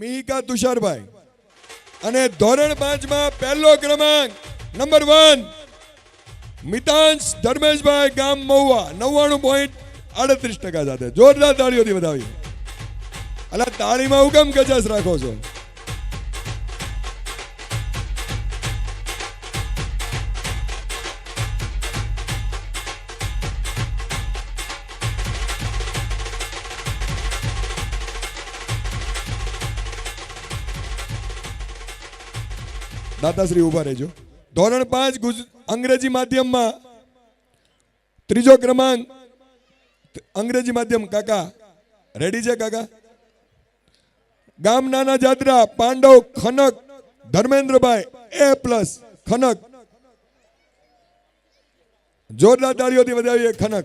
મિહિકા તુષારભાઈ. અને ધોરણ પાંચમાં પહેલો ક્રમાંક, નંબર વન, મિતાંશ ધર્મેશભાઈ ગામ મહુવા, નવ્વાણું પોઈન્ટ આડત્રીસ ટકા સાથે. જોરદાર તાળીઓથી વધાવી અલા, તાળીમાં હું કેમ કચાસ રાખો છો? દાદાશ્રી ઊભા રહેજો. ધોરણ પાંચ ગુજ, અંગ્રેજી માધ્યમમાં. ત્રીજો ક્રમાંક અંગ્રેજી માધ્યમ, કાકા. રેડી છે, કાકા? ગામ નાના જાત્રા પાંડવ, ખનક, ધર્મેન્દ્રભાઈ એ પ્લસ ખનક. જોરદાર તાળીઓથી વધાવીએ ખનક.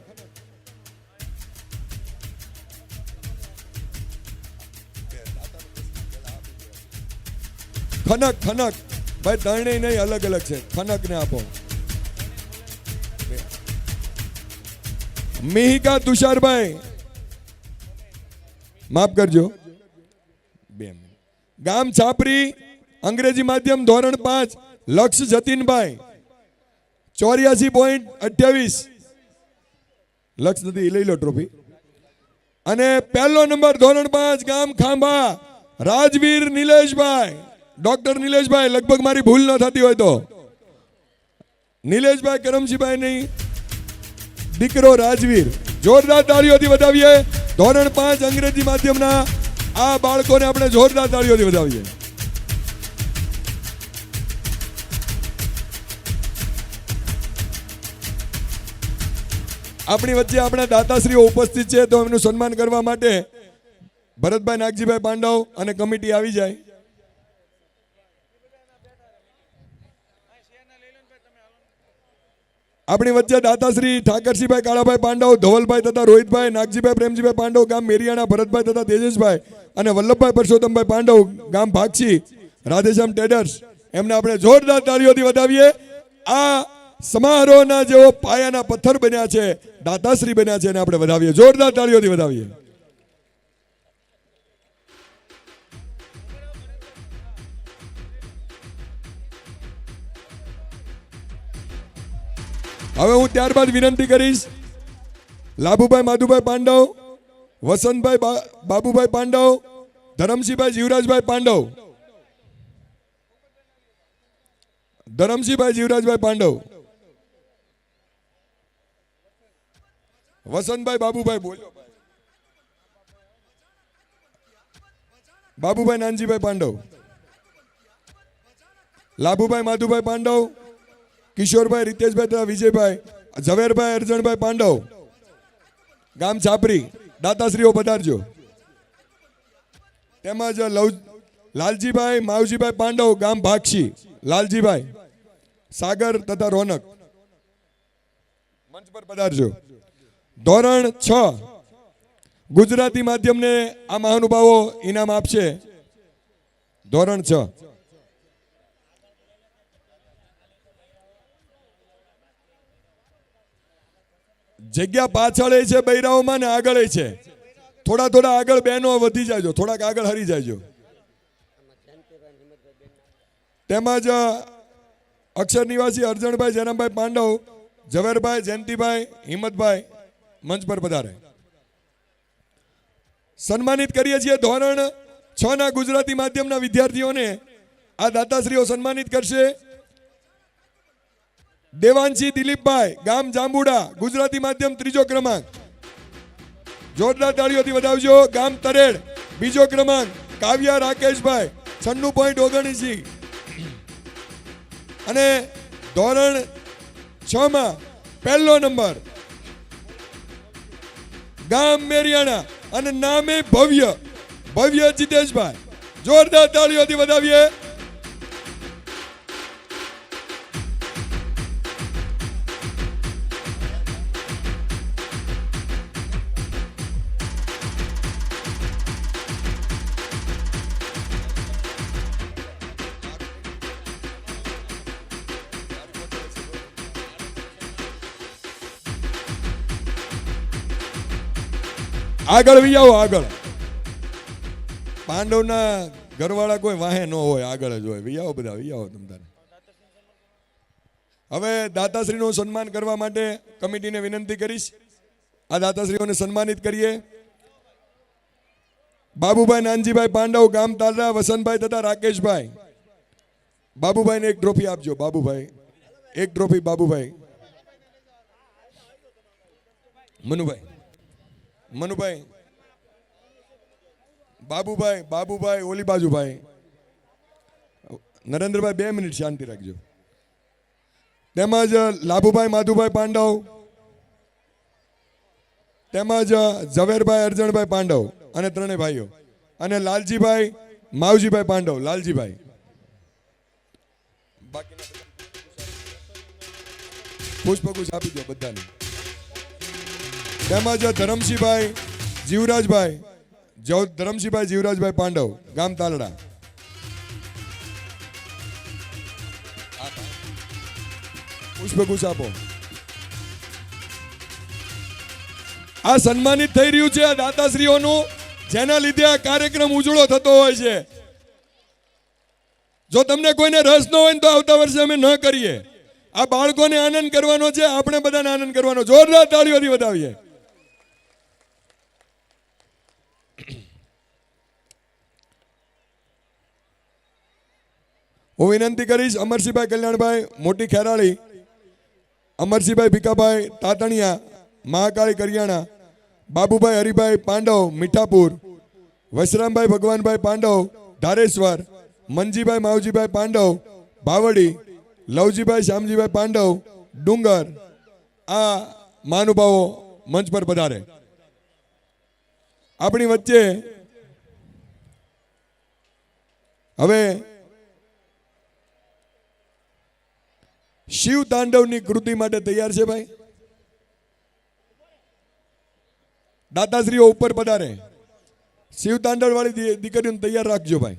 ખનક ખનક. ભાઈ, ત્રણેય નહીં, અલગ અલગ છે. ખનકને આપો. મિહિકા તુષારભાઈ, માફ કરજો. બે ગામ છાપરી, અંગ્રેજી માધ્યમ ધોરણ પાંચ, લક્ષ જતીનભાઈ. ચોર્યાસી પોઈન્ટ અઠ્યાવીસ. લક્ષ નથી લઈ લો ટ્રોફી અને પહેલો નંબર ધોરણ પાંચ, ગામ ખાંભા, રાજવીર નિલેશભાઈ. ડોક્ટર નિલેશભાઈ, લગભગ મારી ભૂલ ન થતી હોય તો. નિલેશભાઈ કરમશીભાઈ નહીં, દીકરો રાજવીર. જોરદાર તાળીઓથી વધાવીએ. ધોરણ પાંચ અંગ્રેજી માધ્યમના આ બાળકોને આપણે જોરદાર તાળીઓથી વધાવીએ. આપણી વચ્ચે આપણા દાતાશ્રીઓ ઉપસ્થિત છે, તો એમનું સન્માન કરવા માટે ભરતભાઈ નાગજીભાઈ પાંડવ અને કમિટી આવી જાય. આપણી વચ્ચે દાતાશ્રી ઠાકરસિંહભાઈ કાળાભાઈ પાંડવ, ધવલભાઈ તથા રોહિતભાઈ, નાગજીભાઈ, પ્રેમજીભાઈ પાંડવ, ગામ મેરિયાણા ભરતભાઈ તથા તેજસભાઈ અને વલ્લભભાઈ પરસોત્તમભાઈ પાંડવ, ગામ ભાગસી રાધેશ્યામ ટેડર્સ. એમને આપણે જોરદાર તાળીઓથી વધાવીએ. આ સમારોહના જેઓ પાયાના પથ્થર બન્યા છે, દાતાશ્રી બન્યા છે એને આપણે વધાવીએ. જોરદાર તાળીઓથી વધાવીએ. હવે હું ત્યારબાદ વિનંતી કરીશ, લાભુભાઈ માધુભાઈ પાંડવ, વસંતભાઈ બાબુભાઈ પાંડવ, ધરમસિંહભાઈ જીવરાજભાઈ પાંડવ. ધરમસિંહભાઈ જીવરાજભાઈ પાંડવ. વસંતભાઈ બાબુભાઈ બોલ્યો બાબુભાઈ નાનજીભાઈ પાંડવ. લાભુભાઈ માધુભાઈ પાંડવ. કિશોરભાઈ, રીતેશભાઈ તથા વિજયભાઈ, ઝવેરભાઈ, અરજણભાઈ પાંડવ. ગામ છાપરી, દાતાશ્રીઓ પધારજો. તેમજ લવ, લાલજીભાઈ, માવજીભાઈ પાંડવ, ગામ ભાક્ષી લાલજીભાઈ, સાગર તથા રોનક. મંચ પર પધારજો. ધોરણ છ, ગુજરાતી માધ્યમને આ મહાનુભાવો ઇનામ આપશે. ધોરણ છ. જગ્યા પાછળ છે, બૈરાઓમાં ને આગળ છે. થોડા થોડા આગળ બહેનો વધી જાયજો થોડાક આગળ હરી જાયજો તેમજ અક્ષર નિવાસી અર્જણભાઈ, જનમભાઈ પાંડવ, ઝવેરભાઈ, જયંતિભાઈ, હિંમતભાઈ, મંચ પર પધારે. સન્માનિત કરીએ છીએ ધોરણ છ ના ગુજરાતી માધ્યમના વિદ્યાર્થીઓને. આ દાતાશ્રીઓ સન્માનિત કરશે. દેવાંશી દિલીપભાઈ, ગામ જાંબુડા, ગુજરાતી માધ્યમ ત્રીજો ક્રમાંક. જોરદાર તાળીઓથી વધાવજો. ગામ તરેડ, બીજો ક્રમાંક, કાવ્યા રાકેશભાઈ છન્નું પોઈન્ટ ઓગણીસી અને ધોરણ છ માં પહેલો નંબર. ગામ મેરિયાણા અને નામે ભવ્ય ભવ્ય જીતેશભાઈ. જોરદાર તાળીઓથી વધાવીએ. આગળ વી આવો આગળ. પાંડવના ઘરવાળા કોઈ વાહે ન હોય, આગળ જ હોય. વિયાવો બધા, વિયાવો તમ તારે. હવે દાતાશ્રીનું સન્માન કરવા માટે કમિટીને વિનંતી કરીશ. આ દાતાશ્રીઓને સન્માનિત કરીએ. બાબુભાઈ નાનજીભાઈ પાંડવ, ગામ તાલરા, વસંતભાઈ તથા રાકેશભાઈ. બાબુભાઈને એક ટ્રોફી આપજો, બાબુભાઈ. એક ટ્રોફી બાબુભાઈ. મનુભાઈ. મનુભાઈ, બાબુભાઈ બાબુભાઈ, ઓલી બાજુભાઈ. નરેન્દ્રભાઈ, બે મિનિટ શાંતિ રાખજો. તેમજ, લાભુભાઈ, માધુભાઈ પાંડવ. તેમજ, ઝવેરભાઈ, અરજણભાઈ પાંડવ અને ત્રણેય ભાઈઓ. અને લાલજીભાઈ, માવજીભાઈ પાંડવ, લાલજીભાઈ. પુષ્પગુચ્છ આપી દો બધાને. તેમજ ધરમસિંહભાઈ, જીવરાજભાઈ જવ ધરમસિંહભાઈ, જીવરાજભાઈ પાંડવ, ગામ તાલડા. પુષ્પગુચ્છ આપો. આ સન્માનિત થઈ રહ્યું છે દાતાશ્રીઓનું, જેના લીધે આ કાર્યક્રમ ઉજળો થતો હોય છે. જો તમને કોઈને રસ ન હોય તો આવતા વર્ષે અમે ન કરીએ. આ બાળકોને આનંદ કરવાનો છે, આપણે બધાને આનંદ કરવાનો. જોરદાર તાળીઓથી વધાવીએ. હું વિનંતી કરીશ અમરસિંહભાઈ કલ્યાણભાઈ, મોટી ખેરાળી, અમરસિંહભાઈ ભીકાભાઈ તાતણિયા, મહાકાળી કરિયાણા, બાબુભાઈ હરિભાઈ પાંડવ, મીઠાપુર વશરામભાઈ ભગવાનભાઈ પાંડવ, ધારેશ્વર, મનજીભાઈ માવજીભાઈ પાંડવ ભાવડી લવજીભાઈ શ્યામજીભાઈ પાંડવ, ડુંગર, આ મહાનુભાવો મંચ પર પધારે. આપણી વચ્ચે. હવે શિવ તાંડવની કૃતિ માટે તૈયાર છે ભાઈ. દાતાશ્રીઓ ઉપર પધારે. શિવ તાંડવ વાળી દીકરીઓને તૈયાર રાખજો ભાઈ.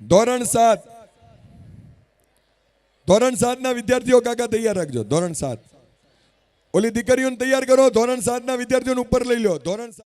ધોરણ સાત. ધોરણ સાત ના વિદ્યાર્થીઓ કાકા તૈયાર રાખજો. ધોરણ સાત. ઓલી દીકરીઓને તૈયાર કરો ધોરણ સાતના વિદ્યાર્થીઓને ઉપર લઈ લો. ધોરણ